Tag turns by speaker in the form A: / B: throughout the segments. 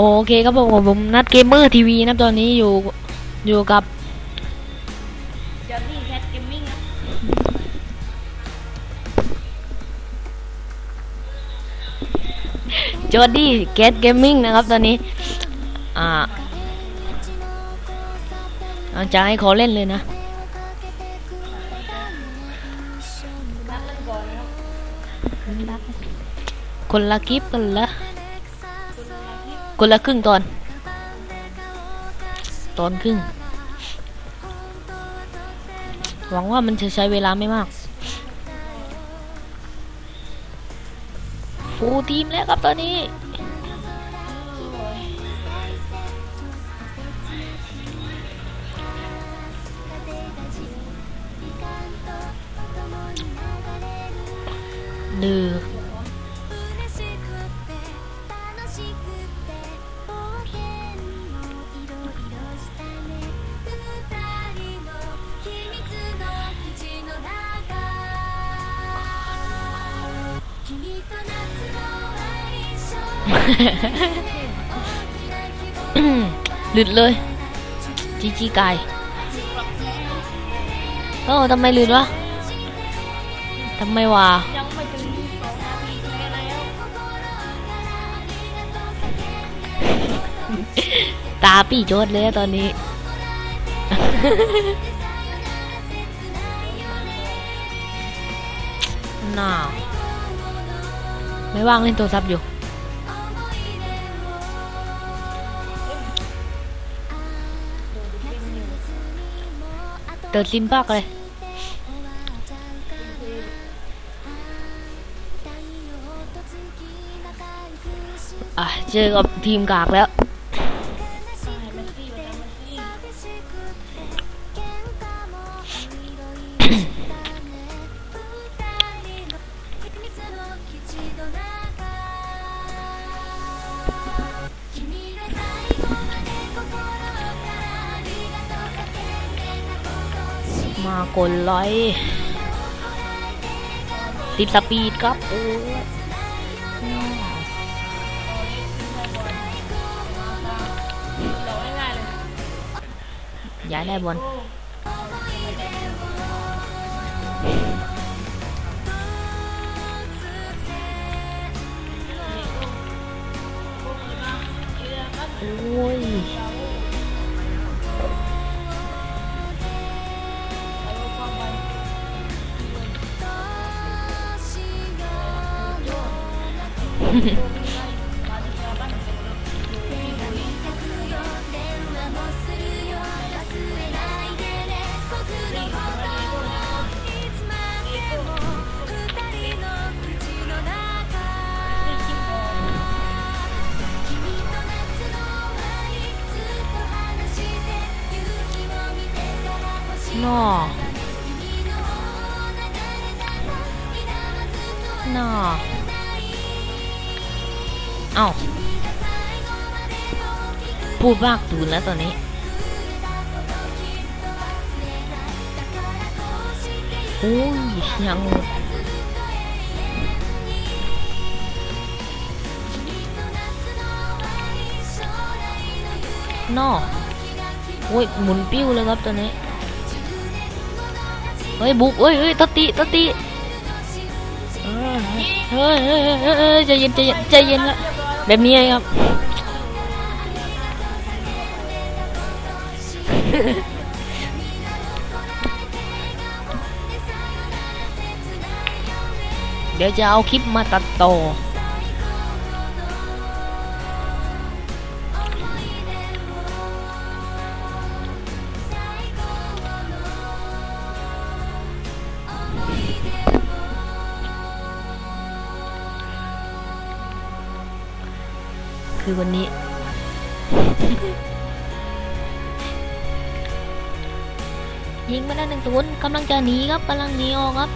A: โอเคครับผมผมนัดเกมเมอร์ทีวีนะครับตอนนี้อยู่อยู่กับ
B: จอร์นี่แคทเกมมิ่งครับ
A: จอร์ดี้เกตเกมมิ่งนะครับตอนนี้ อ่าอาจารย์ให้ขอเล่นเลยนะ
B: ครับ
A: คนละคลิปกันละ คนละครึ่งตอน ตอนครึ่ง หวังว่ามันจะใช้เวลาไม่มาก ฟูทีมแล้วครับตอนนี้หนึ่ง หลุดเลย จีจีไก่เออทำไมหลุดวะทำไมวะตาปี่โจดเลยตอนนี้น่าไม่ว่างเล่นโทรศัพท์อยู่ เติร์ดซิมปากเลย อะ เจอกับทีมกากแล้ว กดไลอยติดสปีดครับโอ้ย้ายได้บอล นอนอเอ้าพูดมากตูนแล้วตอนนี้ โอ้ยยังนอโอ้ยหมุนปิ้วเลยครับตอนนี้ เฮ้ยบุกเฮ้ยเฮ้ยตติตติเฮ้ยเฮ้ยเฮ้ยเฮ้ยใจเย็นใจเย็นใจเย็นละแบบนี้ครับเดี๋ยวจะเอาคลิปมาตัดต่อ คือวันนี้ ยิงมาได้หนึ่งศูนย์กำลังจะหนีครับกำลังหนีออกครับ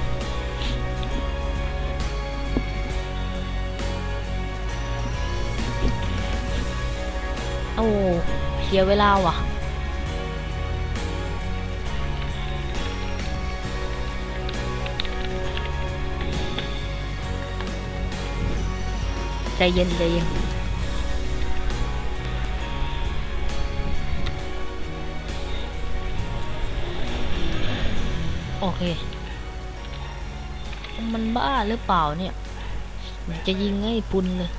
A: โอ้เสียเวลาว่ะใจเย็นใจเย็น โอเค มันบ้าหรือเปล่าเนี่ยมันจะยิงไอ้ปุนเลย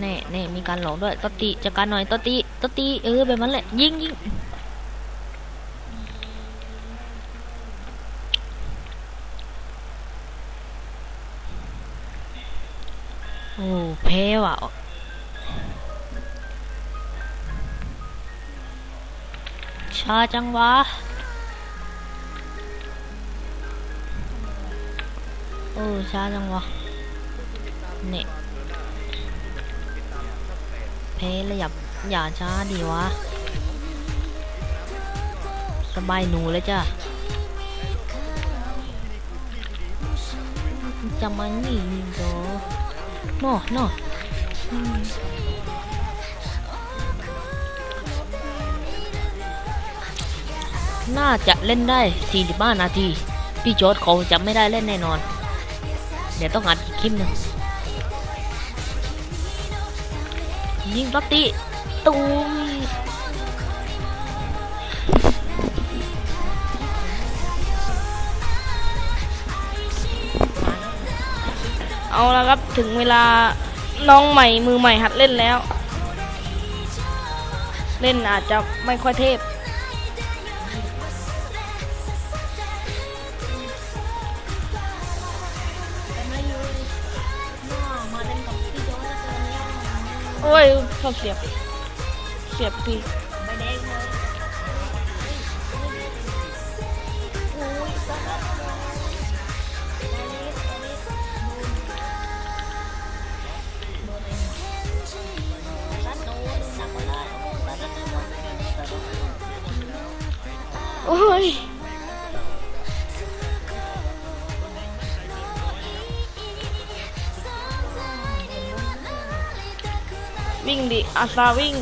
A: แน่แน่มีการหลอกด้วยตติจัดการหน่อยตติตติเออแบบนั้นแหละ ยิงยิงโอ้แพ้ว่ะช้าจังวะ โอ้ช้าจังวะเนี่ยเพลเลยอย่าอย่าช้าดีวะ สบายหนูเลยจ้ะจะมานี่โดโน่โน่อน่าจะเล่นได้ 45 นาที พี่โจอร์ดเขาจะไม่ได้เล่นแน่นอน เดี๋ยวต้องอัดอีกคลิปหนึ่งยิงตัตติตูม
B: เอาละครับถึงเวลาน้องใหม่มือใหม่หัดเล่นแล้ว เล่นอาจจะไม่ค่อยเทพ โอ้ยช วิ่งดิอาซาวิ่ง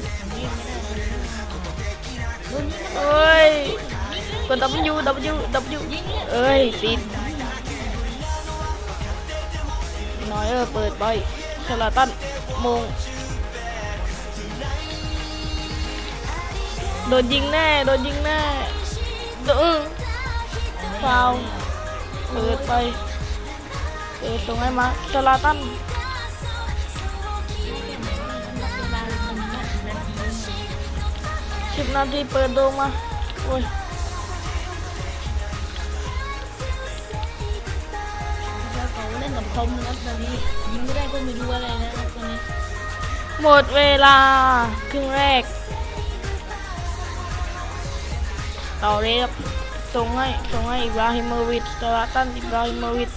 B: เอ้ยกด W W W เอ้ยติดน้อยเออเปิดไปชลาตันมงโดนยิงแน่ โดนยิงแน่โดนฟาวเปิดไปเปิดตรงไหนมาชลาตัน สิบนาทีเปิดโดมมา โอ้ย
A: แล้วเขาเล่นกับคมนะครับตอนนี้ยิงไม่ได้ก็ไม่รู้อะไรนะครับตอนนี้
B: หมดเวลา ครึ่งแรก ต่อเลยครับส่งให้ส่งให้อิบราฮิโมวิชสลาตันอิบราฮิโมวิช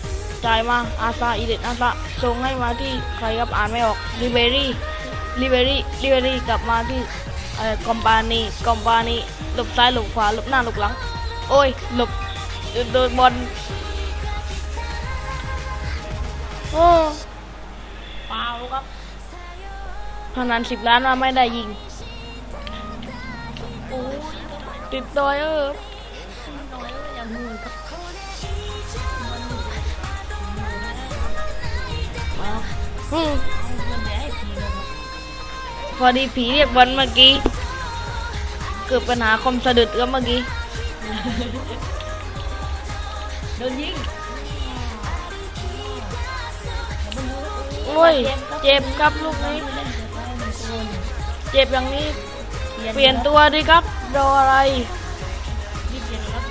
B: จ่ายมาอาซาอิเดนอาซาส่งให้มาที่ใครครับอ่านไม่ออกลิเบรี่ลิเบรี่ลิเบรี่กลับมาที่ เอ่อกอมปานีกอมปานีหลบซ้ายหลบขวาหลบหน้าหลบหลัง โอ้ยหลบโดนบอลโอ้
A: เปล่าครับ
B: พนันสิบล้านมาไม่ได้ยิง
A: โอ้ย
B: ติดดอยเออ
A: น้อยอย่างงูครับมา
B: อืม พอดีผีเรียกบอลเมื่อกี้ เกิดปัญหาคอมสะดุดก็เมื่อกี้
A: โดนยิง
B: โอ้ย เจ็บครับลูกนี้ เจ็บอย่างนี้ เปลี่ยนตัวดีครับรออะไร
A: รีบเปลี่ยนครับ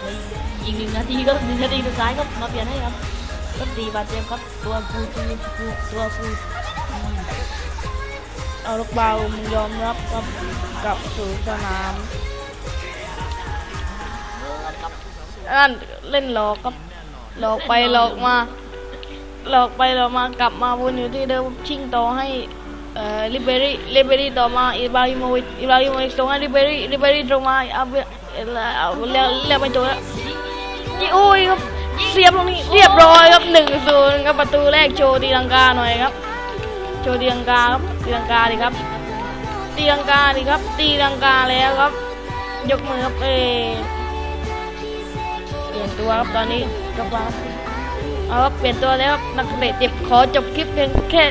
A: เฮ้ยอีกหนึ่งนาทีก็หนึ่งนาทีสุดท้ายครับมาเปลี่ยนให้ครับก็ตีบาดเจ็บครับตัวฟูตัวฟูตัวฟู
B: เอาลูกเบามึงยอมรับกับกลับสู่สนามนั่นเล่นหลอกครับหลอกไปหลอกมา หลอกไปหลอกมากลับมาวนอยู่ที่เดิมชิงต่อให้เอ่อลิเบรี่ลิเบรี่ต่อมาอิบราฮิโมวิชอิบราฮิโมวิชส่งให้ลิเบรี่ลิเบรี่ตรงมาเอาเบเอาเรียเรียกไปตัวแล้วยิงโอ้ยครับเสียบตรงนี้เรียบร้อยครับหนึ่งศูนย์ครับประตูแรกโชว์ตีลังกาหน่อยครับ โชว์ตีลังกาครับ ตีลังกาดิครับตีลังกาดิครับ ตีลังกาแล้วครับ ยกมือครับเอเปลี่ยนตัวครับตอนนี้กลับมาเอาครับเปลี่ยนตัวแล้วครับนักเตะเจ็บขอจบคลิปเพียงแค่